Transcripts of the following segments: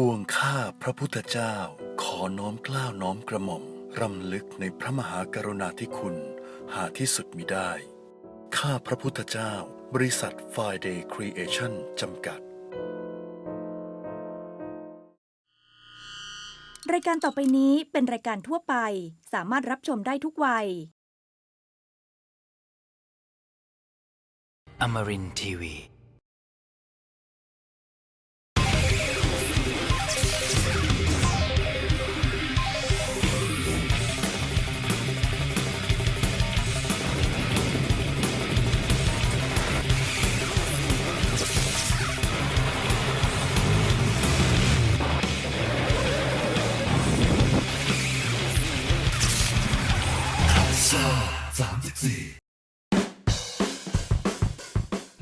ปวงข้าพระพุทธเจ้า ขอน้อมเกล้าวน้อมกระหม่อม รำลึกในพระมหากรุณาธิคุณ หาที่สุดมิได้ ข้าพระพุทธเจ้า บริษัท Friday Creation จำกัด รายการต่อไปนี้เป็นรายการทั่วไป สามารถรับชมได้ทุกวัย Amarin Tiwi.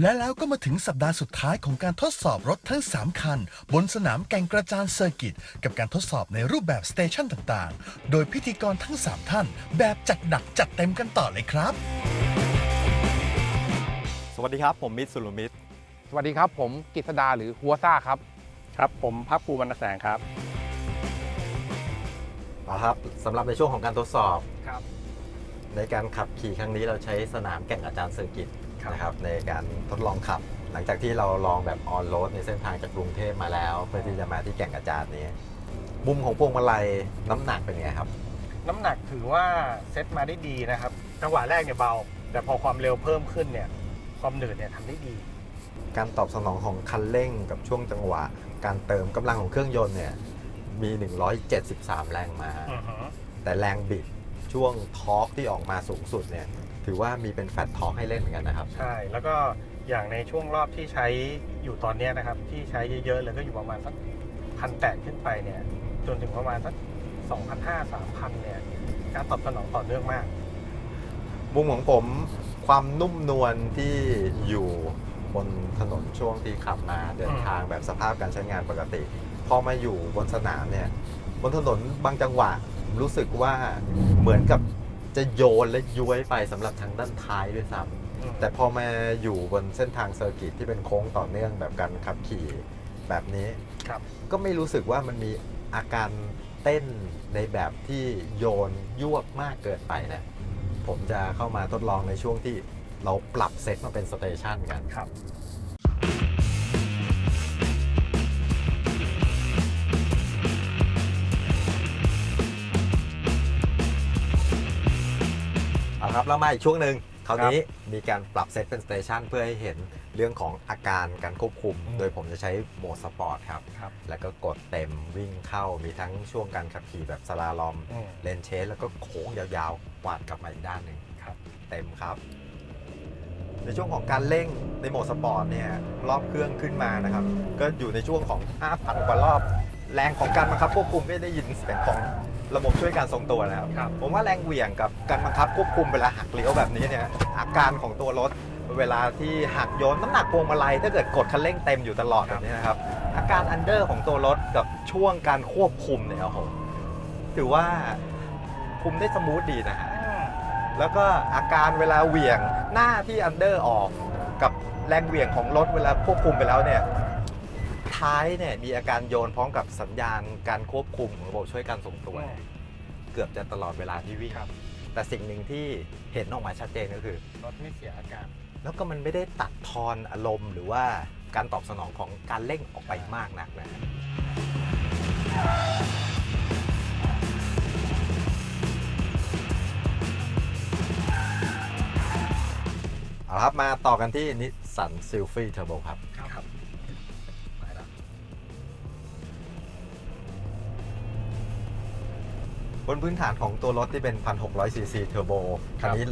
และแล้วก็มาถึงสัปดาห์สุดท้ายของการทดสอบรถทั้ง 3 คัน บนสนามแก่งกระจานเซอร์กิต กับการทดสอบในรูปแบบสเตชันต่างๆ โดยพิธีกรทั้ง 3 ท่าน แบบจัดหนักจัดเต็มกันต่อเลยครับ สวัสดีครับ ผมมิตรสุรมิตร สวัสดีครับ ผมกฤษดาหรือหัวซ่าครับ ครับ ผมพักภูมิวรรณแสงครับ เอาครับสำหรับในช่วงของการทดสอบ ครับ ในการขับขี่ครั้งนี้เราใช้สนามแก่งอาจารย์เซอร์กิตครับ นะครับในการทดลองขับ หลังจากที่เราลองแบบออนโรดในเส้นทางจากกรุงเทพมาแล้ว เพื่อที่จะมาที่แก่งอาจารย์นี้มุมของพวงมาลัยน้ำหนักเป็นไงครับ น้ำหนักถือว่าเซ็ตมาได้ดีนะครับ จังหวะแรกเนี่ยเบา แต่พอความเร็วเพิ่มขึ้นเนี่ย ความหนืดเนี่ยทำได้ดี การตอบสนองของคันเร่งกับช่วงจังหวะ การเติมกำลังของเครื่องยนต์เนี่ยมี 173 แรงม้าอือฮึแต่แรงบิด ช่วงทอร์กที่ออกมาสูงสุดเนี่ยถือว่ามีเป็นแฟตทอร์กให้เล่นเหมือนกันนะครับ ใช่ แล้วก็อย่างในช่วงรอบที่ใช้อยู่ตอนเนี้ยนะครับ ที่ใช้เยอะๆเลยก็อยู่ประมาณสักพันแปดขึ้นไปเนี่ย จนถึงประมาณสักสองพันห้าสามพันเนี่ย การตอบสนองต่อเนื่องมาก มุมของผมความนุ่มนวลที่อยู่บนถนนช่วงที่ขับมาเดินทางแบบสภาพการใช้งานปกติ พอมาอยู่บนสนามเนี่ย บนถนนบางจังหวะผม รู้สึกว่าเหมือนกับจะโยนและย้วยไปสำหรับทางด้านท้ายด้วยซ้ำแต่พอมาอยู่บนเส้นทางเซอร์กิตที่เป็นโค้งต่อเนื่องแบบการขับขี่แบบนี้ครับก็ไม่รู้สึกว่ามันมีอาการเต้นในแบบที่โยนยวบมากเกินไปนะผมจะเข้ามาทดลองในช่วงที่เราปรับเซตมาเป็นสเตชันกันครับ ครับแล้วมาอีกช่วงหนึ่งคราวนี้มีการปรับเซตเป็นสเตชันเพื่อให้เห็นเรื่องของอาการการควบคุมอืมโดยผมจะใช้โหมดสปอร์ตครับครับ แล้วก็กดเต็มวิ่งเข้ามีทั้งช่วงการขับขี่แบบสลาลอมอืมเลนเชส แล้วก็โค้งยาวๆกวาดกลับมาอีกด้านหนึ่งครับเต็มครับ ในช่วงของการเร่งในโหมดสปอร์ตเนี่ยรอบเครื่องขึ้นมานะครับ ก็อยู่ในช่วงของ 5,000 กว่ารอบ แรงของการบังคับควบคุมก็ได้ยินเสียงของ ระบบช่วยการทรงตัวนะครับ ครับ ผมว่าแรงเหวี่ยงกับการบังคับควบคุมเวลาหักเลี้ยวแบบนี้เนี่ยอาการของตัวรถเวลาที่หักโยนน้ำหนักพวงมาลัยถ้าเกิดกดคันเร่งเต็มอยู่ตลอดแบบนี้นะครับ อาการอันเดอร์ของตัวรถกับช่วงการควบคุมเนี่ยโอ้โหถือว่าคุมได้สมูทดีนะฮะแล้วก็อาการเวลาเหวี่ยงหน้าที่อันเดอร์ออก กับแรงเหวี่ยงของรถเวลาควบคุมไปแล้วเนี่ย ท้ายเนี่ยมีอาการโยนพร้อมกับสัญญาณการควบคุมของระบบช่วยการทรงตัวเนี่ยเกือบจะตลอดเวลาที่วิ่งครับ แต่สิ่งหนึ่งที่เห็นออกมาชัดเจนก็คือ รถไม่เสียอาการ แล้วก็มันไม่ได้ตัดทอนอารมณ์ หรือว่าการตอบสนองของการเร่งออกไปมากนักนะฮะเอาละครับมาต่อกันที่นิสสันซิลฟี่เทอร์โบครับ ครับ บนพื้นฐานของตัวรถที่เป็น 1,600ซีซีเทอร์โบคันนี้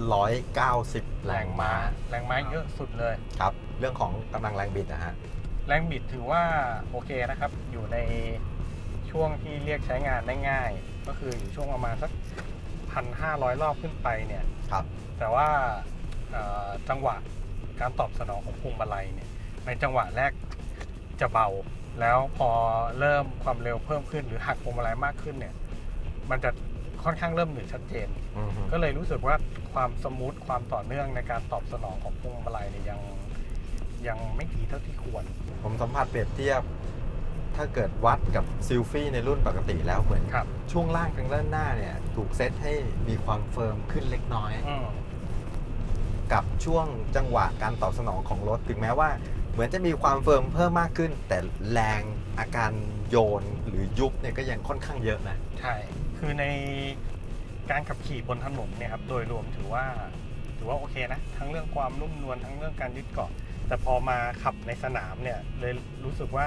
190 แรงม้า แรงม้าเยอะสุดเลย ครับ เรื่องของกำลังแรงบิดนะฮะ แรงบิดถือว่าโอเคนะครับ อยู่ในช่วงที่เรียกใช้งานได้ง่าย ก็คืออยู่ช่วงประมาณสักพันห้าร้อยรอบขึ้นไปเนี่ย ครับ แต่ว่าเอ่อจังหวะการตอบสนองของพวงมาลัยเนี่ย ในจังหวะแรกจะเบา แล้วพอเริ่มความเร็วเพิ่มขึ้นหรือหักพวงมาลัยมากขึ้นเนี่ย มันจะค่อนข้างเริ่มหนืดชัดเจน อือฮึก็เลยรู้สึกว่าความสมูทความต่อเนื่องในการตอบสนองของพวงมาลัยเนี่ยยังยังไม่ดีเท่าที่ควร ผมสัมผัสเปรียบเทียบ ถ้าเกิดวัดกับซิลฟี่ในรุ่นปกติแล้วเหมือนครับ ช่วงล่างกับด้านหน้าเนี่ย ถูกเซตให้มีความเฟิร์มขึ้นเล็กน้อย อืม กับช่วงจังหวะการตอบสนองของรถถึงแม้ว่า เหมือนจะมีความเฟิร์มเพิ่มมากขึ้น แต่แรงอาการโยนหรือยุบเนี่ยก็ยังค่อนข้างเยอะนะ ใช่ คือในการขับขี่บนถนนเนี่ยครับโดยรวมถือว่าถือว่าโอเคนะ ทั้งเรื่องความนุ่มนวลทั้งเรื่องการยึดเกาะ แต่พอมาขับในสนามเนี่ยเลยรู้สึกว่า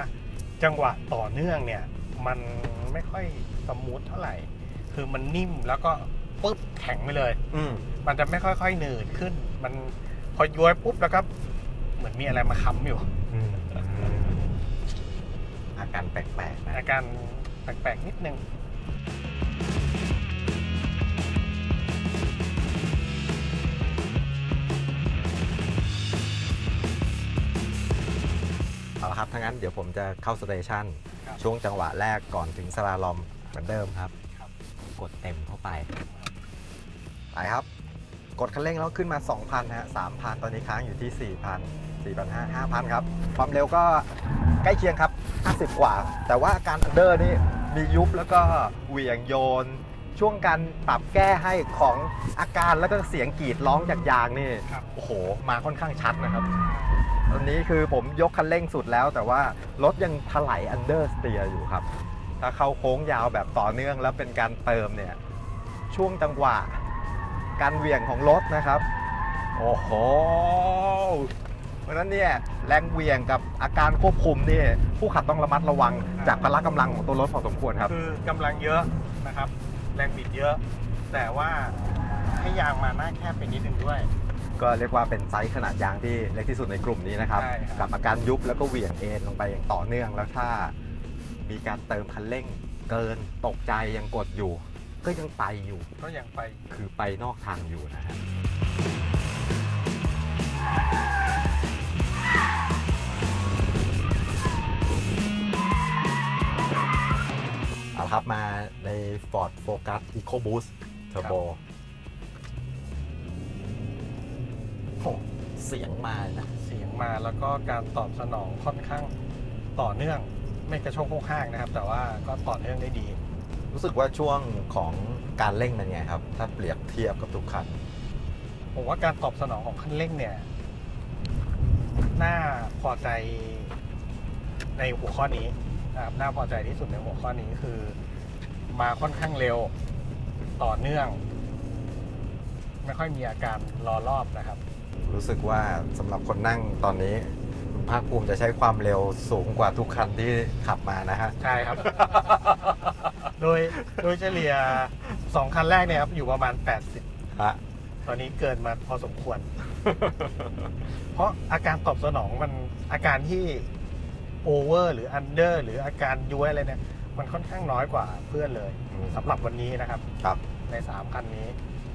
จังหวะต่อเนื่องเนี่ยมันไม่ค่อยสมูทเท่าไหร่ คือมันนิ่มแล้วก็ปุ๊บแข็งไปเลย อืมมันจะไม่ค่อยๆหนืดขึ้น มันพอย้วยปุ๊บแล้วก็เหมือนมีอะไรมาค้ำอยู่อืมอาการแปลกๆนะอาการแปลกๆนิดนึง ละครับทั้างนั้นเดี๋ยวผมจะเข้าสเตชันครับ ช่วงจังหวะแรกก่อนถึงสลาลอมเหมือนเดิมครับครับ กดเต็มเข้าไป ไปครับ กดคันเร่งแล้วขึ้นมา 2,000ฮะ3,000 ตอนนี้ค้างอยู่ที่ 4,000 4,500 5,000 ครับ ความเร็วก็ใกล้เคียงครับ 50 กว่า แต่ว่าอาการอันเดอร์นี่มียุบแล้วก็เหวี่ยงโยน ช่วงการปรับแก้ให้ของอาการแล้วก็เสียงกรีดร้องจากยางนี่ ครับ โอ้โห มาค่อนข้างชัดนะครับ ตอนนี้คือผมยกคันเร่งสุดแล้ว แต่ว่ารถยังถลายอันเดอร์สเตียอยู่ครับ ถ้าเข้าโค้งยาวแบบต่อเนื่องแล้วเป็นการเติมเนี่ย ช่วงจังหวะ การเหวี่ยงของรถนะครับ โอ้โหเพราะนั้นเนี่ยแรงเหวี่ยงกับอาการควบคุมนี่ผู้ขับต้องระมัดระวังจากพละกำลังของตัวรถพอสมควรครับ คือกำลังเยอะนะครับ แรงบิดเยอะ แต่ว่าให้ยางมาหน้าแคบไปนิดนึงด้วย ก็เรียกว่าเป็นไซส์ขนาดยางที่เล็กที่สุดในกลุ่มนี้นะครับ ใช่ครับ กับอาการยุบแล้วก็เหวี่ยงเอ็นลงไปอย่างต่อเนื่องแล้วถ้า มีการเติมคันเร่ง เกินตกใจยังกดอยู่ ก็ยังไปอยู่ ก็ยังไป คือไปนอกทางอยู่นะฮะเอาละครับมาใน Ford Focus EcoBoost Turbo เสียงมานะเสียงมาแล้วก็การตอบสนองค่อนข้างต่อเนื่องไม่กระโชกโคกห้างนะครับ แต่ว่าก็ต่อเนื่องได้ดี รู้สึกว่าช่วงของการเร่งเป็นไงครับ ถ้าเปรียบเทียบกับทุกคันผมว่าการตอบสนองของคันเร่งเนี่ยน่าพอใจในหัวข้อนี้นะครับน่าพอใจที่สุดในหัวข้อนี้คือ มาค่อนข้างเร็วต่อเนื่อง ไม่ค่อยมีอาการรอรอบนะครับ รู้สึกว่าสำหรับคนนั่งตอนนี้คุณภาคภูมิจะใช้ความเร็วสูงกว่าทุกคันที่ขับมานะฮะ ใช่ครับ โดยโดยเฉลี่ย 2 คันแรกเนี่ยครับ อยู่ประมาณ 80 ฮะ ตอนนี้เกินมาพอสมควร เพราะอาการตอบสนองมันอาการที่โอเวอร์หรืออันเดอร์หรืออาการย้วยอะไรเนี่ย มันค่อนข้างน้อยกว่าเพื่อนเลยอืม สำหรับวันนี้นะครับ ครับ ใน 3 คันนี้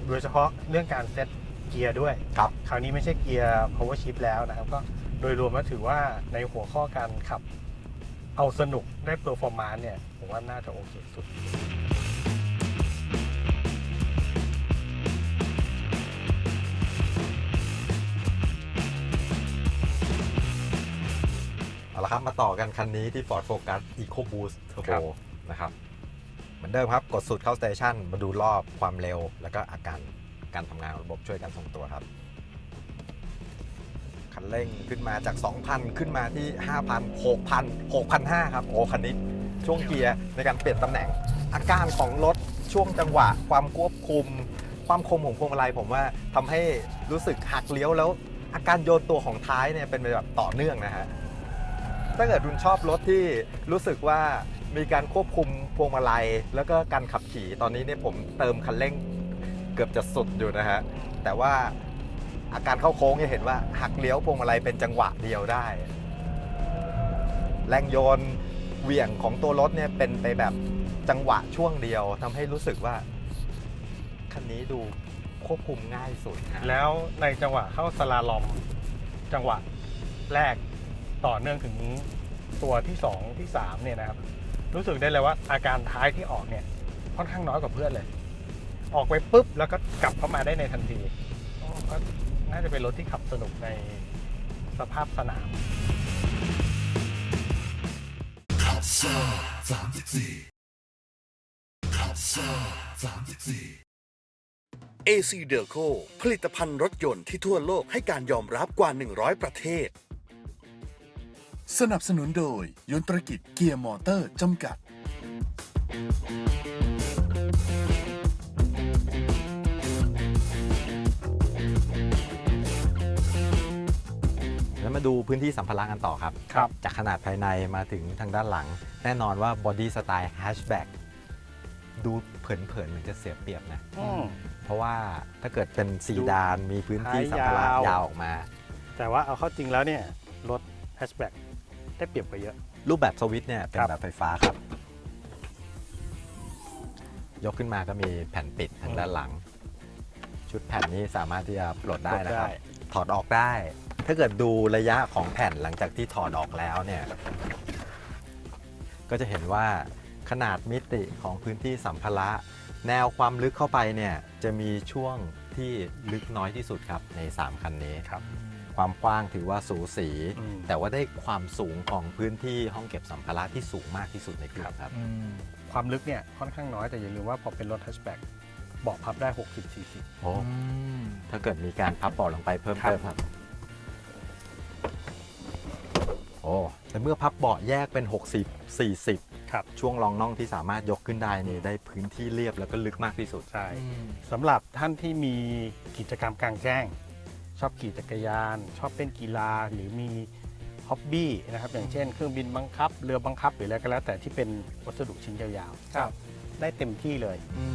โดยเฉพาะเรื่องการเซต เกียร์ด้วย ครับ คราวนี้ไม่ใช่เกียร์ power shift แล้วนะครับ ก็โดยรวมแล้วถือว่าในหัวข้อการขับ เอาสนุกได้เ e อร์ฟอร์มานเนี่ย ผมว่าน่าจะโอเคสุด เอาละครับ มาต่อกันคันนี้ที่ Ford Focus EcoBoost ครั Turbo บ นะครับ เหมือนเดิมครับ กดสุดเข้าสเตชันมาดูรอบความเร็วแล้วก็อาการ การทำงานของระบบช่วยกันทรงตัวครับ คันเร่งขึ้นมาจาก 2,000 ขึ้นมาที่ 5,000 6,000 6,500ครับ โอ้คันนี้ช่วงเกียร์ในการเปลี่ยนตำแหน่ง อาการของรถช่วงจังหวะ ความควบคุม ความคมของพวงมาลัยผมว่าทำให้รู้สึกหักเลี้ยวแล้ว อาการโยนตัวของท้ายเนี่ยเป็นแบบต่อเนื่องนะฮะถ้าเกิดคุณชอบรถที่รู้สึกว่ามีการควบคุมพวงมาลัย แล้วก็การขับขี่ตอนนี้เนี่ยผมเติมคันเร่ง กือบจะสุดอยู่นะฮะ แต่ว่าอาการเข้าโค้งเนี่ยเห็นว่าหักเลี้ยวพวงมาลัยเป็นจังหวะเดียวได้ แรงโยนเหวี่ยงของตัวรถเนี่ยเป็นไปแบบจังหวะช่วงเดียวทำให้รู้สึกว่า คันนี้ดูควบคุมง่ายสุดฮะแล้วในจังหวะเข้าสลาลอม จังหวะแรกต่อเนื่องถึงตัวที่ 2 ที่3เนี่ยนะครับ รู้สึกได้เลยว่าอาการท้ายที่ออกเนี่ยค่อนข้างน้อยกว่าเพื่อนเลย ออกไปปุ๊บแล้วก็กลับเข้ามาได้ในทันทีโอ้ก็น่าจะเป็นรถที่ขับสนุกในสภาพสนาม AC d e l c o ผลิตภัณฑ์รถยนต์ที่ทั่วโลกให้การยอมรับกว่า 100 ประเทศ สนับสนุนโดย ยนตรกิจเกียร์มอเตอร์จำกัด มาดูพื้นที่สัมภาระกันต่อครับ ครับ จากขนาดภายในมาถึงทางด้านหลัง แน่นอนว่าบอดี้สไตล์แฮชแบ็กดูเผินๆเหมือนจะเสียเปรียบนะ อืม เพราะว่าถ้าเกิดเป็นซีดานมีพื้นที่สัมภาระท้ายยาว ยาวออกมา แต่ว่าเอาเข้าจริงแล้วเนี่ยรถแฮชแบ็กได้เปรียบกว่าเยอะ รูปแบบสวิตช์เนี่ยเป็นครับ แบบไฟฟ้าครับ ยกขึ้นมาก็มีแผ่นปิดทางด้านหลัง ชุดแผ่นนี้สามารถที่จะปลดได้นะครับได้ถอดออกได้ ถ้าเกิดดูระยะของแผ่นหลังจากที่ถอดออกแล้วเนี่ย ก็จะเห็นว่าขนาดมิติของพื้นที่สัมภาระ แนวความลึกเข้าไปเนี่ยจะมีช่วงที่ลึกน้อยที่สุดครับใน 3 คันนี้ครับ ความกว้างถือว่าสูสี อืม แต่ว่าได้ความสูงของพื้นที่ห้องเก็บสัมภาระที่สูงมากที่สุดในกลุ่มครับความลึกเนี่ยค่อนข้างน้อยแต่อย่าลืมว่าพอเป็นรถแฮชแบ็กเบาะพับได้ 60โอ้ถ้าเกิดมีการพับเบาะลงไปเพิ่มครับ เติมครับ แต่เมื่อพับเบาะแยกเป็น60 40 40 ครับ ช่วงรองน่องที่สามารถยกขึ้นได้นี่ได้พื้นที่เรียบแล้วก็ลึกมากที่สุด ใช่สำหรับท่านที่มีกิจกรรมกลางแจ้ง ชอบขี่จักรยาน ชอบเล่นกีฬาหรือมีฮ็อบบี้นะครับอย่างเช่นเครื่องบินบังคับ เรือบังคับหรืออะไรก็แล้วแต่ที่เป็นวัสดุชิ้นยาวๆครับ ได้เต็มที่เลยอื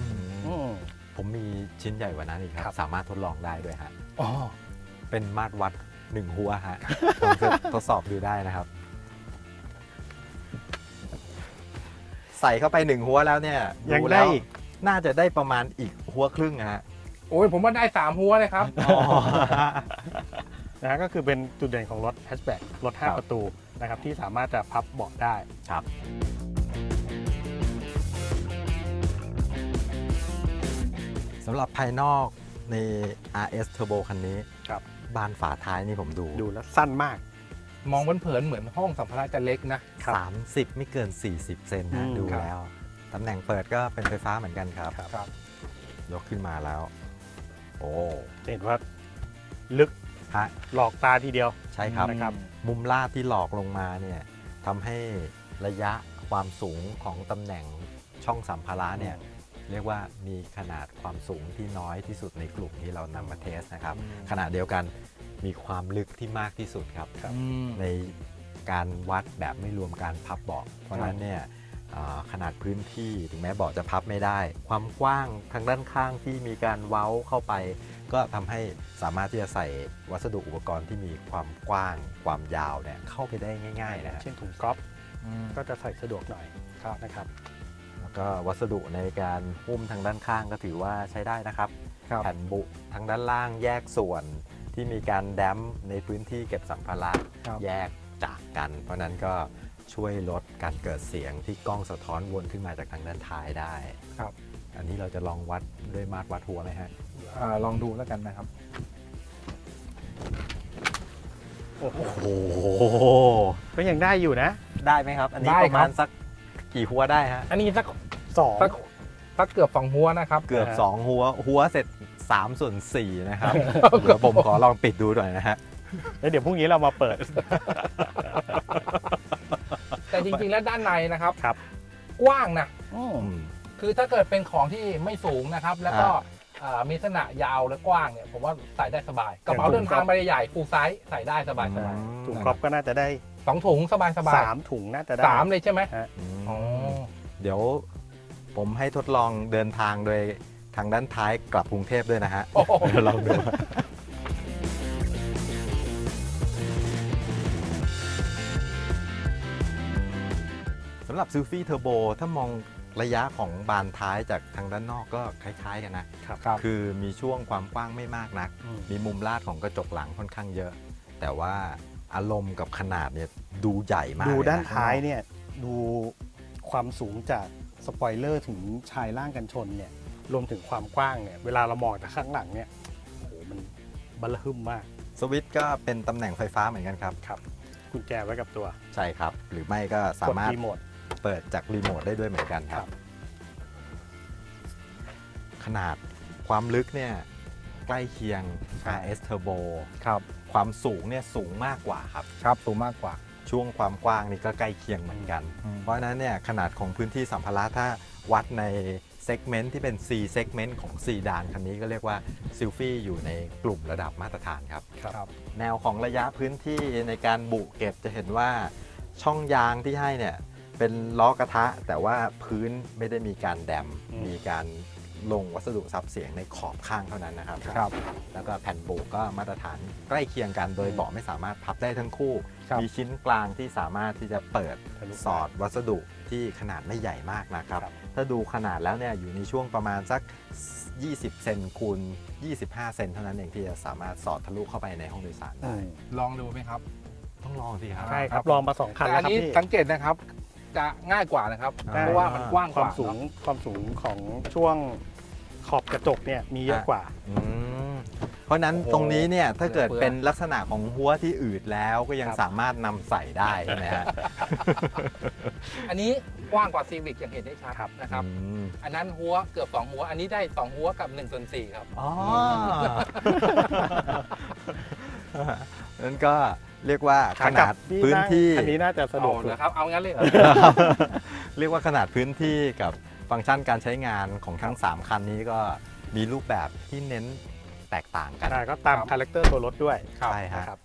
ม ผมมีชิ้นใหญ่กว่านั้นอีกคครัรับ บ สามารถทดลองได้ด้วยฮะ อ๋อ เป็นมาตรวัด หนึ่งหัวฮะผมจะทดสอบดูได้นะครับ ใส่เข้าไปหนึ่งหัวแล้วเนี่ยยังดูได้แล้วอีก น่าจะได้ประมาณอีกหัวครึ่งอะฮะ โอ้ยผมว่าได้สามหัวเลยครับ นะฮะก็คือเป็นจุดเด่นของรถแฮชแบ็กรถ ครับ 5 ประตูนะครับที่สามารถจะพับเบาะได้ ครับ สำหรับภายนอกใน RS Turbo คันนี้ครั บบานฝาท้ายนี่ผมดูดูแล้วสั้นมาก มองเผินๆเหมือนห้องสัมภาระจะเล็กนะครับ30 ไม่เกิน 40 เซนอืนะมดูครับ แล้วตำแหน่งเปิดก็เป็นไฟฟ้าเหมือนกันครับ ครับยกขึ้นมาแล้ว โอ้จะเห็นว่าลึกฮะหลอกตาทีเดียว ใช่ครับ นะครับ มุมลาดที่หลอกลงมาเนี่ยทำให้ระยะความสูงของตำแหน่งช่องสัมภาระเนี่ย เรียกว่ามีขนาดความสูงที่น้อยที่สุดในกลุ่มที่เรานำมาเทสนะครับอืมขณะเดียวกันมีความลึกที่มากที่สุดครับครับในการวัดแบบไม่รวมการพับเบาะเพราะฉะนั้นเนี่ยอ่าขนาดพื้นที่ถึงแม้เบาะจะพับไม่ได้ ความกว้างทางด้านข้างที่มีการเว้าเข้าไป ก็ทำให้สามารถที่จะใส่วัสดุอุปกรณ์ที่มีความกว้างความยาวเนี่ยเข้าไปได้ง่าย ๆ นะฮะเช่นถุงก๊อฟก็จะใส่สะดวกหน่อยนะครับแล้ว ก็วัสดุในการหุ้มทางด้านข้างก็ถือว่าใช้ได้นะครับครับ แผ่นบุทางด้านล่างแยกส่วนที่มีการแดมป์ในพื้นที่เก็บสัมภาระครับ แยกจากกัน เพราะนั้นก็ช่วยลดการเกิดเสียงที่กล้องสะท้อนวนขึ้นมาจากทางด้านท้ายได้ ครับอันนี้เราจะลองวัดด้วยมาตรวัดหัวไหมฮะอ่าลองดูแล้วกันนะครับโอ้โหโอ้โห ก็ยังได้อยู่นะ ได้ไหมครับ อันนี้ได้ประมาณครับสัก กี่หัวได้ฮะ อันนี้สักสองสักสักเกือบสองหัวนะครับ เกือบอ่า2หัว หัวเสร็จ3ส่วน4นะครับ เดี๋ยวผมขอลองปิดดูหน่อยนะฮะ แล้วเดี๋ยวพรุ่งนี้เรามาเปิด แต่จริงๆแล้วด้านในนะครับ ครับ กว้างนะอืมคือถ้าเกิดเป็นของที่ไม่สูงนะครับ แล้วก็อ่าอ่ามีลักษณะยาวและกว้างเนี่ยผมว่าใส่ได้สบาย กระเป๋าอย่างเดินทางใบใหญ่ฟูลไซส์ใส่ได้สบายสบายถุงก๊อฟก็น่าจะได้ สองถุงสบายสบายสามถุงน่าจะได้สามเลยใช่ไหมฮะอืมอ๋อเดี๋ยวผมให้ทดลองเดินทางโดยทางด้านท้ายกลับกรุงเทพด้วยนะฮะโอ้โหเดี๋ยวลองดูสำหรับซูฟี่เทอร์โบถ้ามองระยะของบานท้ายจากทางด้านนอกก็คล้ายๆกันนะครับครับคือมีช่วงความกว้างไม่มากนักอืมมีมุมลาดของกระจกหลังค่อนข้างเยอะ แต่ว่า อารมณ์กับขนาดเนี่ยดูใหญ่มากดูเละด้านท้ายเนี่ยดูความสูงจากสปอยเลอร์ถึงชายล่างกันชนเนี่ยรวมถึงความกว้างเนี่ยเวลาเรามองจากข้างหลังเนี่ยโอ้โหมันบัลลหึมมาก สวิตช์ก็เป็นตำแหน่งไฟฟ้าเหมือนกันครับครับกุญแจไว้กับตัวใช่ครับ หรือไม่ก็สากดมารถรีโมท เปิดจากรีโมทได้ด้วยเหมือนกันครับ ขนาดความลึกเนี่ยใกล้เคียง RS Turbo ครับ ความสูงเนี่ยสูงมากกว่าครับ ครับสูงมากกว่า ช่วงความกว้างนี่ก็ใกล้เคียงเหมือนกัน อืม เพราะฉะนั้นเนี่ยขนาดของพื้นที่สัมภาระถ้าวัดในเซกเมนต์ที่เป็น C เซกเมนต์ของซีดานคันนี้ก็เรียกว่าซิลฟี่อยู่ในกลุ่มระดับมาตรฐานครับ ครับแนวของระยะพื้นที่ในการบุเก็บจะเห็นว่าช่องยางที่ให้เนี่ยเป็นล้อกระทะ แต่ว่าพื้นไม่ได้มีการแดมอืม มีการ ลงวัสดุซับเสียงในขอบข้างเท่านั้นนะครับ ครับ แล้วก็แผ่นบุก็มาตรฐานใกล้เคียงกัน โดยเบาะไม่สามารถพับได้ทั้งคู่ ครับมีชิ้นกลางที่สามารถที่จะเปิดทะลุสอดวัสดุที่ขนาดไม่ใหญ่มากนะครับ ครับ ถ้าดูขนาดแล้วเนี่ยอยู่ในช่วงประมาณสัก 20 เซนคูณ 25 เซนเท่านั้นเองที่จะสามารถสอดทะลุเข้าไปในห้องโดยสารได้ ลองดูไหมครับ ต้องลองสิครับ ใช่คครัรับบลองมาสองคันแต่แล้อัวนครับนี้พี่ สังเกตนะครับ จะง่ายกว่านะครับอ่าเพราะว่ามันกว้างคกวามว่าสูงความสูงของช่วงขอบกระจกเนี่ยมีเยอะกว่า อืมเพราะฉะนั้นโอ้โหตรงนี้เนี่ยถ้าเกิดเฟื่อเป็นลักษณะของหัวที่อืดแล้วก็ยังครับสามารถนำใส่ได้ใช่ไหมฮะอันนี้กว้างกว่าซีวิกอย่างเห็นได้ชัดครับ นะครับ อืมอันนั้นหัวเกือบ 2 หัว อันนี้ได้ 2 หัวกับ1ส่วน4ครับ อ๋อนั่นก็ เรียกว่าขนาดพี่พื้นที่อันนี้น่าจะสะดวกเอาสุดนะครับ เอางั้นเลยเหรอเรียกว่าขนาดพื้นที่กับฟังก์ชันการใช้งานของทั้ง 3 คันนี้ก็มีรูปแบบที่เน้นแตกต่างกันใช่ก็ตามครับคาแรคเตอร์ตัวรถด้วยใช่ฮะนะครับ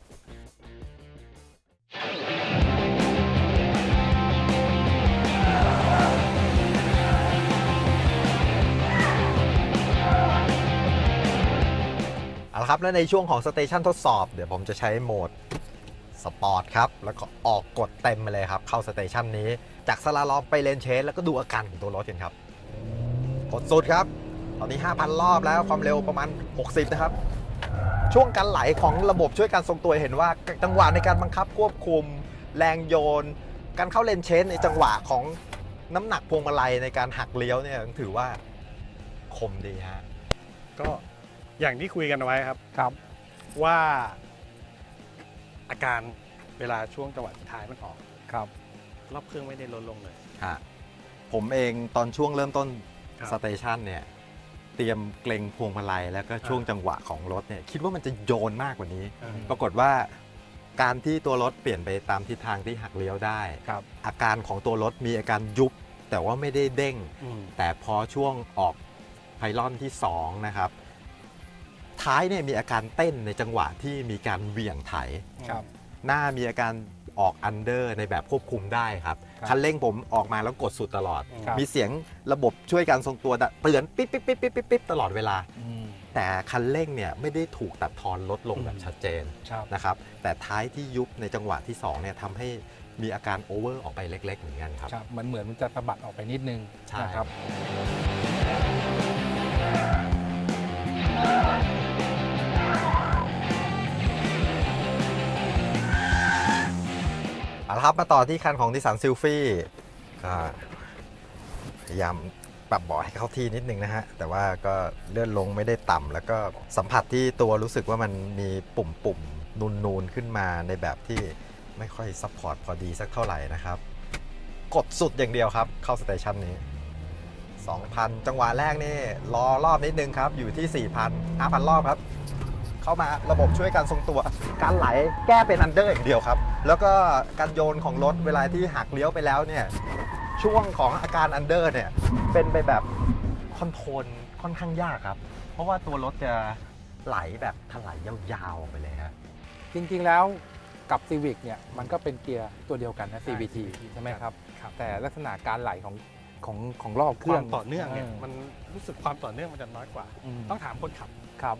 เอาละครับและในช่วงของสเตชันทดสอบ เดี๋ยวผมจะใช้โหมด สปอร์ตครับ แล้วก็ออกกดเต็มไปเลยครับ เข้าสเตชันนี้ จากสลาลอมไปเลนเชสแล้วก็ดูอาการของตัวรถกันครับ กดสุดครับ ตอนนี้ 5,000 รอบแล้วความเร็วประมาณ 60 นะครับ ช่วงการไหลของระบบช่วยการทรงตัวเห็นว่าจังหวะในการบังคับควบคุม แรงโยน การเข้าเลนเชนในจังหวะของน้ำหนักพวงมาลัยในการหักเลี้ยวเนี่ยถือว่าคมดีฮะก็อย่างที่คุยกันเอาไว้ครับครับ ว่า อาการเวลาช่วงจังหวะสุดท้ายมันออก ครับรอบเครื่องไม่ได้ลดลงเลย ฮะผมเองตอนช่วงเริ่มต้นครับสเตชันเนี่ยเตรียมเกรงพวงมาลัยแล้วก็ช่วงจังหวะของรถเนี่ยคิดว่ามันจะโยนมากกว่านี้ปรากฏว่าการที่ตัวรถเปลี่ยนไปตามทิศทางที่หักเลี้ยวได้ ครับ อาการของตัวรถมีอาการยุบ แต่ว่าไม่ได้เด้ง อืมแต่พอช่วงออกไพลอนที่ 2 นะครับ ท้ายเนี่ยมีอาการเต้นในจังหวะที่มีการเหวี่ยงไถ ครับ หน้ามีอาการออกอันเดอร์ในแบบควบคุมได้ครับ ครับคันเร่งผมออกมาแล้วกดสุดตลอด ครับ มีเสียงระบบช่วยการทรงตัวเตือนปิ๊บปิ๊บปิ๊บปิ๊บปิ๊บปิ๊บตลอดเวลา อืมแต่คันเร่งเนี่ยไม่ได้ถูกตัดทอนลดลงแบบชัดเจนครับ นะครับ แต่ท้ายที่ยุบในจังหวะที่2เนี่ยทำให้มีอาการโอเวอร์ออกไปเล็ก ๆ เหมือนกันครับ ครับ มันเหมือนมันจะสะบัดออกไปนิดนึงใช่ นะครับ เอาละครับมาต่อที่คันของดิสันซิลฟี่ก็พยายามปรับเบาะให้เข้าที่นิดนึงนะฮะ แต่ว่าก็เลื่อนลงไม่ได้ต่ำแล้วก็สัมผัสที่ตัวรู้สึกว่ามันมีปุ่มปุ่มนูนนูนขึ้นมาในแบบที่ไม่ค่อยซัพพอร์ตพอดีสักเท่าไหร่นะครับ กดสุดอย่างเดียวครับ เข้าสเตชันนี้ 2,000 จังหวะแรกนี่ รอรอบนิดนึงครับ อยู่ที่ 4,000 5,000 รอบครับ เข้ามาระบบช่วยการทรงตัว การไหลแก้เป็นอันเดอร์อย่างเดียวครับ แล้วก็การโยนของรถเวลาที่หักเลี้ยวไปแล้วเนี่ยช่วงของอาการอันเดอร์เนี่ยเป็นไปแบบคอนโทรลค่อนข้างยากครับ เพราะว่าตัวรถจะไหลแบบถลายยาวๆไปเลยครับจริงๆแล้วกับ Civic เนี่ยมันก็เป็นเกียร์ตัวเดียวกันนะ CVT ใช่ไหมครับ แต่ลักษณะการไหลของของของรอบเคครื่อวางมต่อเนื่องเนี่ยออมันรู้สึกความต่อเนื่องมันจะน้อยกว่ามต้องถามคนขับ ครับ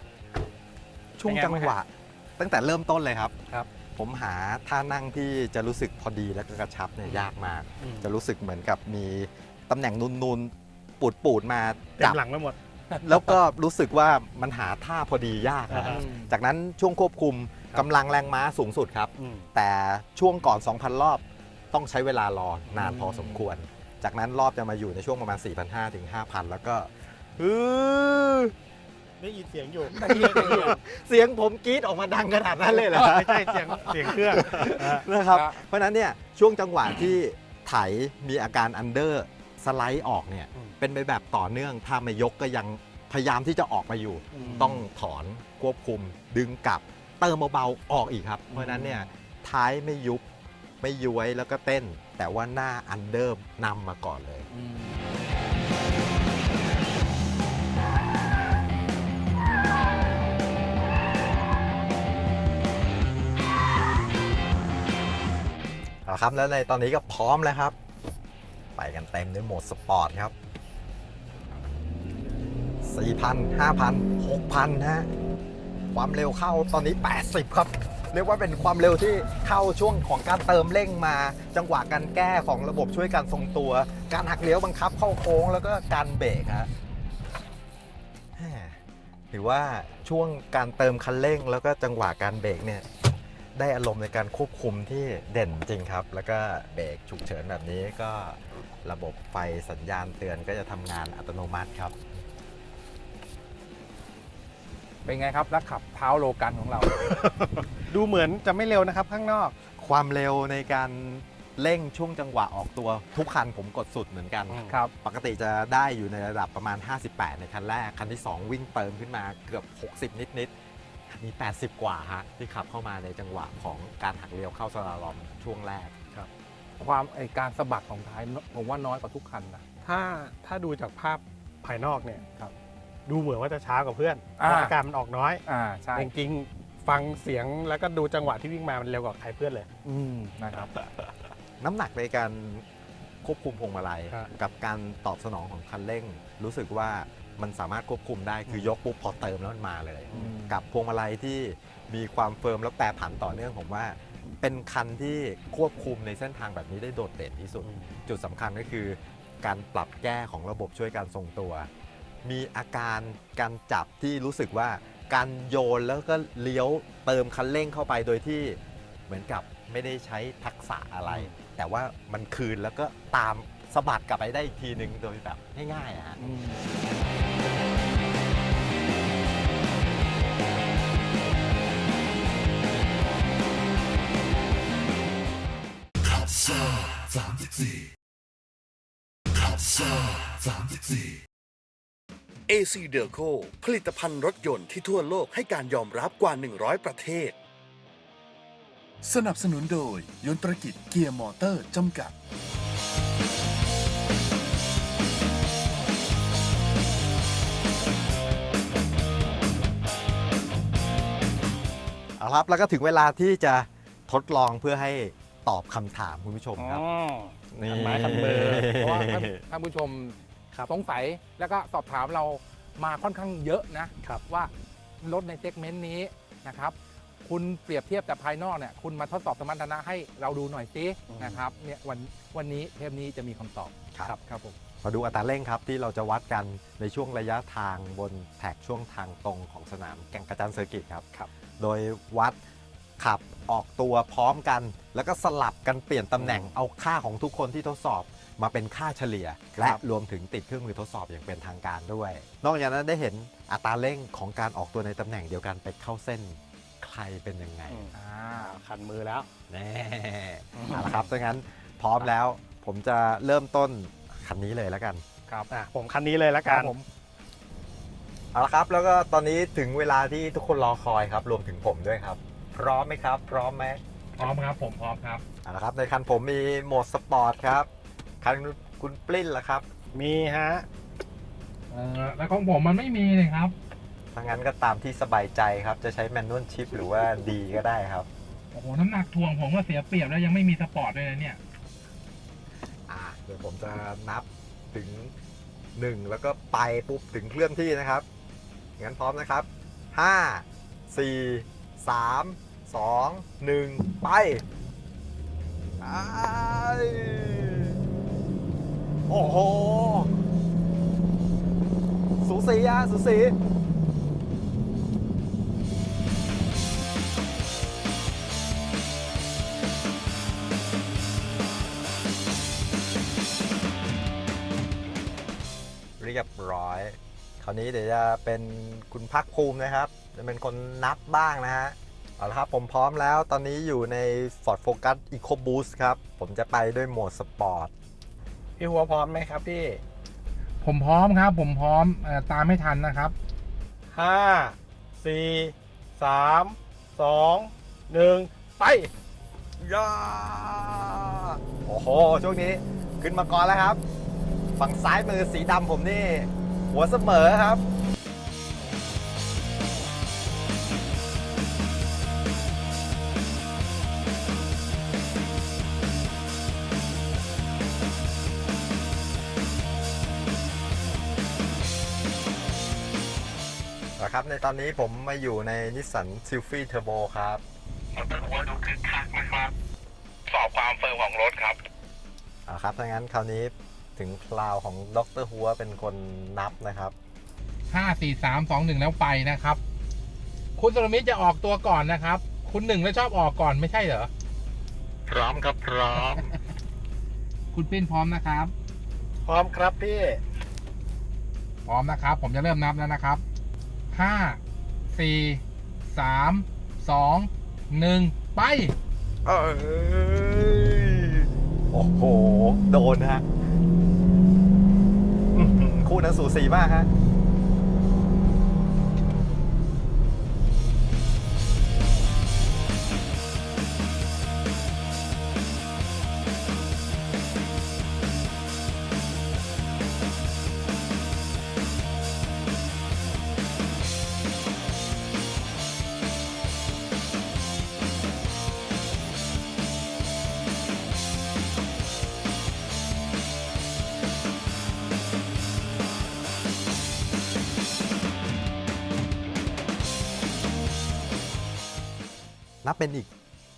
ช่วงเป็นไงจังหวะ ตั้งแต่เริ่มต้นเลยครับครับ ผมหาท่านั่งที่จะรู้สึกพอดีและก็กระชับเนี่ยยากมาก อืม จะรู้สึกเหมือนกับมีตำแหน่งนูนๆ ปูดๆ มาเต็จัมหลังไปหมด แล้วก็รู้สึกว่ามันหาท่าพอดียากนะอ่าฮะจากนั้นช่วงควบคุมครับ กำลังแรงม้าสูงสุดครับ อืม แต่ช่วงก่อน 2,000 รอบต้องใช้เวลารอนานพอสมควร จากนั้นรอบจะมาอยู่ในช่วงประมาณ 4,500ถึง5,000 แล้วก็อื้ อได้ยินเสียงอยู่ เสียงผมกรี๊ดออกมาดังขนาดนั้นเลยเหรอ ไม่ใช่เสียงเสียงเครื่องอะนะครับครับ เพราะฉะนั้นเนี่ยช่วงจังหวะที่ไถมีอาการอันเดอร์สไลด์ออกเนี่ยอืมเป็นไปแบบต่อเนื่องถ้าไม่ยกก็ยังพยายามที่จะออกมาอยู่ ต้องถอนควบคุม ดึงกลับเติมเบาๆออกอีกครับ เพราะฉะนั้นเนี่ยท้ายไม่ยุบไม่ย้วยแล้วก็เต้น แต่ว่าหน้าอันเดอร์นำมาก่อนเลย เอาครับแล้วในตอนนี้ก็พร้อมแล้วครับ ไปกันเต็มด้วยโหมดสปอร์ตครับ4,000 5,000 6,000ฮะความเร็วเข้าตอนนี้ 80 ครับ เรียกว่าเป็นความเร็วที่เข้าช่วงของการเติมเร่งมา จังหวะการแก้ของระบบช่วยการทรงตัว การหักเลี้ยวบังคับเข้าโค้งแล้วก็การเบรกฮะหม่ถือว่าช่วงการเติมคันเร่งแล้วก็จังหวะการเบรกเนี่ย ได้อารมณ์ในการควบคุมที่เด่นจริงครับ แล้วก็เบรกฉุกเฉินแบบนี้ก็ระบบไฟสัญญาณเตือนก็จะทำงานอัตโนมัติครับ เป็นไงครับนักขับเท้าโลกันของเรา ดูเหมือนจะไม่เร็วนะครับ ข้างนอก ความเร็วในการเร่งช่วงจังหวะออกตัวทุกคันผมกดสุดเหมือนกันอืมครับ ปกติจะได้อยู่ในระดับประมาณ 58 ในคันแรก คันที่ 2 วิ่งเติมขึ้นมาเกือบ 60 นิด ๆคันนี้80 กว่าฮะที่ขับเข้ามาในจังหวะของการหักเลี้ยวเข้าสลาลอมช่วงแรก ความไอการสะบัดของท้ายผมว่าน้อยกว่าทุกคันนะ ถ้าถ้าดูจากภาพภายนอกเนี่ยครับดูเหมือนว่าจะช้ากว่าเพื่อนเพอ่า ราะอาการมันออกน้อยอ่าใช่จริงๆฟังเสียงแล้วก็ดูจังหวะที่วิ่งมามันเร็วกว่าใครเพื่อนเลย อืมนะครับ น้ำหนักในการควบคุมพวงมาลัย ครับ กับการตอบสนองของคันเร่ง รู้สึกว่า มันสามารถควบคุมได้คือยกปุ๊บพอเติมแล้วมันมาเลยอืมกับพวงมาลัยที่มีความเฟิร์มแล้วแปรผันต่อเนื่องผมว่า เป็นคันที่ควบคุมในเส้นทางแบบนี้ได้โดดเด่นที่สุด จุดสำคัญก็คือ การปรับแก้ของระบบช่วยการทรงตัว มีอาการการจับที่รู้สึกว่าการโยนแล้วก็เลี้ยวเติมคันเร่งเข้าไปโดยที่เหมือนกับไม่ได้ใช้ทักษะอะไร แต่ว่ามันคืนแล้วก็ตาม สะบัดกลับไปได้อีกทีหนึ่งโดยแบบง่ายๆอะฮะอืม AC d e l c o ผลิตภัณฑ์รถยนต์ที่ทั่วโลกให้การยอมรับกว่า 100 ประเทศ สนับสนุนโดย ยนตรกิจเกียร์มอเตอร์จำกัด เอาละครับแล้วก็ถึงเวลาที่จะทดลองเพื่อให้ตอบคำถามคุณผู้ชมครับ นี่คันไม้คันมือเพราะว่าท่านท่านผู้ชมครับสงสัยแล้วก็สอบถามเรามาค่อนข้างเยอะนะครับ ว่ารถในเซกเมนต์นี้นะครับ คุณเปรียบเทียบแต่ภายนอกเนี่ยคุณมาทดสอบสมรรถนะให้เราดูหน่อยสินะครับเนี่ยวันวันนี้เทปนี้จะมีคำตอบครับ ครับผม มาดูอัตราเร่งครับที่เราจะวัดกันในช่วงระยะทางบนแท็กช่วงทางตรงของสนามแก่งกระจานเซอร์กิตครับ ครับ โดยวัดขับออกตัวพร้อมกัน แล้วก็สลับกันเปลี่ยนตำแหน่งเอาค่าของทุกคนที่ทดสอบมาเป็นค่าเฉลี่ยและรวมถึงติดเครื่องมือทดสอบอย่างเป็นทางการด้วย นอกจากนั้นได้เห็นอัตราเร่งของการออกตัวในตำแหน่งเดียวกันไปเข้าเส้น ใครเป็นยังไงอ่าคันมือแล้วแน่เอาละครับดังนั้นพร้อมแล้ว ผมจะเริ่มต้นคันนี้เลยแล้วกันครับอะผมคันนี้เลยละคกัรันบผมเอาละครับ แล้วก็ตอนนี้ถึงเวลาที่ทุกคนรอคอยครับ รวมถึงผมด้วยครับ พร้อมไหมครับ พร้อมไหมพร้อมครับผมพร้อมครับเอาละครับ ในคันผมมีโหมดสปอร์ตครับคันคุณปลิ้นล่ะครับ มีฮะเออแล้วของผมมันไม่มีเลยครับ ถ้างั้นก็ตามที่สบายใจครับ จะใช้แมนนวลชิปหรือว่าดีก็ได้ครับ โอ้โห น้ำหนักถ่วงผมก็เสียเปรียบแล้วยังไม่มีสปอร์ตเลยนะเนี่ย อ่าเดี๋ยวผมจะนับถึง1แล้วก็ไปปุ๊บถึงเคลื่อนที่นะครับงั้นพร้อมนะครับ5 4 3 2 1ไปไปโอ้โห สูสีอะสูสี เรียบร้อย คราวนี้เดี๋ยวจะเป็นคุณพักภูมินะครับ จะเป็นคนนับบ้างนะฮะ เอาละครับผมพร้อมแล้ว ตอนนี้อยู่ใน Ford Focus EcoBoost ครับ ผมจะไปด้วยโหมดสปอร์ต พี่หัวพร้อมไหมครับพี่ผมพร้อมครับ ผมพร้อมเออตามไม่ทันนะครับ ห้าสี่สามสองหนึ่งไปย่าโอ้โห ช่วงนี้ขึ้นมาก่อนแล้วครับ ฝั่งซ้ายมือสีดำผมนี่ หัวเสมอครับ นะครับ ในตอนนี้ผมมาอยู่ในนิสสันซิลฟี่เทอร์โบครับสอบความเฟิร์มของรถครับ เอาละครับถ้างั้นคราวนี้ ถึงคราวของดรหัวเป็นคนนับนะครับห้าสี่สามสองหนึ่งแล้วไปนะครับ คุณสรมิตรจะออกตัวก่อนนะครับ คุณหนึ่งแล้วชอบออกก่อนไม่ใช่เหรอ พร้อมครับพร้อม คุณปิ้นพร้อมนะครับ พร้อมครับพี่ พร้อมนะครับ ผมจะเริ่มนับแล้วนะครับห้าสี่สามสองหนึ่งไป เอ้ยโอ้โห โดนฮะอื้อหือ คู่นั้นสูสีมากฮะ เป็นอีก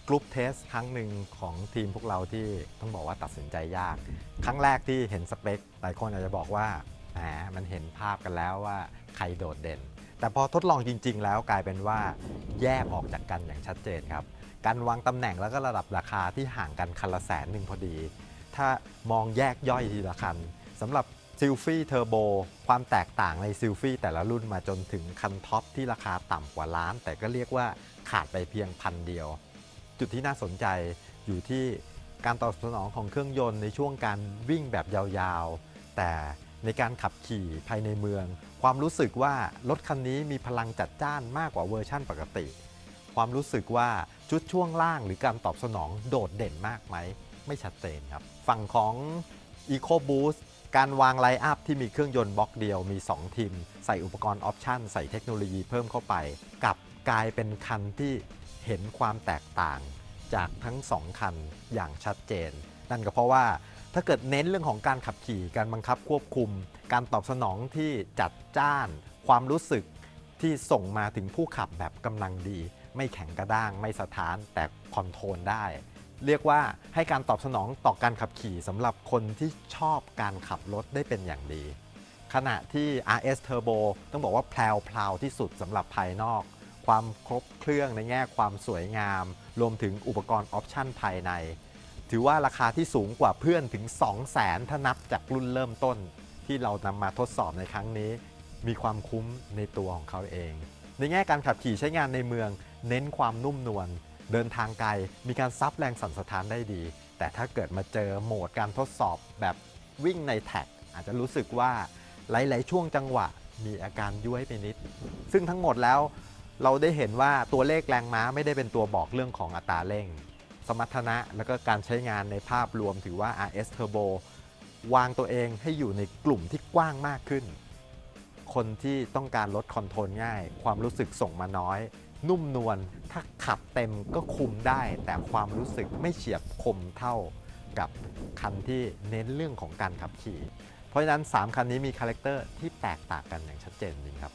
กรุ๊ปเทสครั้งหนึ่งของทีมพวกเราที่ต้องบอกว่าตัดสินใจยาก ครั้งแรกที่เห็นสเปคหลายคนอาจจะบอกว่าแหมมันเห็นภาพกันแล้วว่าใครโดดเด่น แต่พอทดลองจริง ๆ แล้วกลายเป็นว่าแยกออกจากกันอย่างชัดเจนครับ การวางตำแหน่งแล้วก็ระดับราคาที่ห่างกันคันละแสนหนึ่งพอดี ถ้ามองแยกย่อยทีละคันสำหรับ ซิลฟี่เทอร์โบความแตกต่างในซิลฟี่แต่ละรุ่นมาจนถึงคันท็อปที่ราคาต่ำกว่าล้าน แต่ก็เรียกว่าขาดไปเพียงพันเดียว จุดที่น่าสนใจอยู่ที่การตอบสนองของเครื่องยนต์ในช่วงการวิ่งแบบยาวๆ แต่ในการขับขี่ภายในเมือง ความรู้สึกว่ารถคันนี้มีพลังจัดจ้านมากกว่าเวอร์ชั่นปกติ ความรู้สึกว่าชุดช่วงล่างหรือการตอบสนองโดดเด่นมากไหม ไม่ชัดเจนครับ ฝั่งของ EcoBoost การวางไลอัพที่มีเครื่องยนต์บล็อกเดียวมี 2 ทีม ใส่อุปกรณ์ออปชันใส่เทคโนโลยีเพิ่มเข้าไป กับกลายเป็นคันที่เห็นความแตกต่างจากทั้ง 2 คันอย่างชัดเจน นั่นก็เพราะว่าถ้าเกิดเน้นเรื่องของการขับขี่การบังคับควบคุม การตอบสนองที่จัดจ้าน ความรู้สึกที่ส่งมาถึงผู้ขับแบบกำลังดี ไม่แข็งกระด้างไม่สะท้านแต่คอนโทรลได้ เรียกว่าให้การตอบสนองต่อการขับขี่สำหรับคนที่ชอบการขับรถได้เป็นอย่างดี ขณะที่ RS Turbo ต้องบอกว่าแพลวๆที่สุดสำหรับภายนอก ความครบเครื่องในแง่ความสวยงาม รวมถึงอุปกรณ์ออปชั่นภายใน ถือว่าราคาที่สูงกว่าเพื่อนถึง 2 0 0แสนถ้านับจากรุ่นเริ่มต้น ที่เรานำมาทดสอบในครั้งนี้ มีความคุ้มในตัวของเขาเอง ในแง่การขับขี่ใช้งานในเมือง เน้นความนุ่มนวล เดินทางไกล มีการซับแรงสั่นสะท้านได้ดี แต่ถ้าเกิดมาเจอโหมดการทดสอบแบบวิ่งในแท็ก อาจจะรู้สึกว่าหลาย ๆ ช่วงจังหวะมีอาการย้วยไปนิด ซึ่งทั้งหมดแล้วเราได้เห็นว่าตัวเลขแรงม้าไม่ได้เป็นตัวบอกเรื่องของอัตราเร่ง สมรรถนะและก็การใช้งานในภาพรวมถือว่า RS Turbo วางตัวเองให้อยู่ในกลุ่มที่กว้างมากขึ้น คนที่ต้องการลดคอนโทรลง่าย ความรู้สึกส่งมาน้อย นุ่มนวลถ้าขับเต็มก็คุมได้ แต่ความรู้สึกไม่เฉียบคมเท่ากับคันที่เน้นเรื่องของการขับขี่ เพราะฉะนั้น 3 คันนี้มีคาแรคเตอร์ที่แตกต่างกันอย่างชัดเจนจริงครับ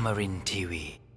Amarin Tiwi.